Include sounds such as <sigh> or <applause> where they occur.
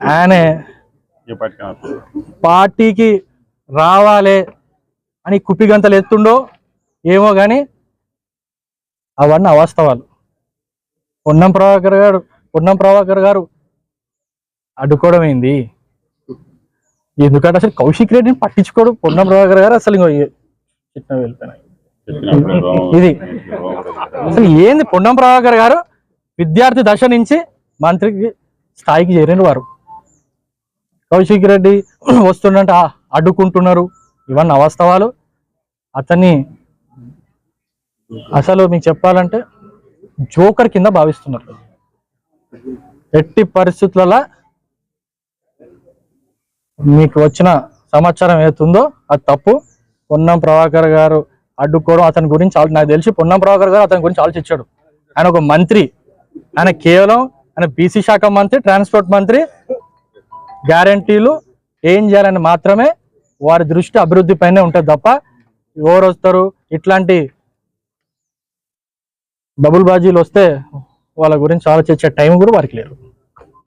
ఆయనే పార్టీకి రావాలే అని కుప్పిగంతలు ఎత్తుండో ఏమో కానీ అవన్నీ అవాస్తవాలు. పొన్నం ప్రభాకర్ గారు పొన్నం ప్రభాకర్ గారు అడ్డుకోవడం ఏంది? ఎందుకంటే అసలు కౌశిక్ రెడ్డిని పట్టించుకోడు పొన్నం ప్రభాకర్ గారు అసలు ఇంకో చిన్న వెళ్ళిపోయినాయి ఇది. అసలు ఏంది పొన్నం ప్రభాకర్ గారు? విద్యార్థి దశ నుంచి మంత్రికి స్థాయికి చేరిన వారు. కౌశిక్ రెడ్డి <clears throat> వస్తుండంటే అడ్డుకుంటున్నారు. ఇవన్నీ అవాస్తవాలు. అతన్ని అసలు మీకు చెప్పాలంటే జోకర్ కింద భావిస్తున్నారు. ఎట్టి పరిస్థితులలో మీకు వచ్చిన సమాచారం ఏతుందో అది తప్పు. పొన్నం ప్రభాకర్ గారు అడ్డుకోవడం అతని గురించి ఆలో- నాకు తెలిసి పొన్నం ప్రభాకర్ గారు అతని గురించి ఆలోచించాడు. ఆయన ఒక మంత్రి. ఆయన కేవలం ఆయన బీసీ శాఖ మంత్రి ట్రాన్స్పోర్ట్ మంత్రి గ్యారంటీలు ఏం చేయాలని మాత్రమే వారి దృష్టి అభివృద్ధి పైనే ఉంటుంది తప్ప ఎవరు వస్తారు? ఇట్లాంటి డబుల్ బాజీలు వస్తే వాళ్ళ గురించి ఆలోచించే టైం కూడా వారికి లేరు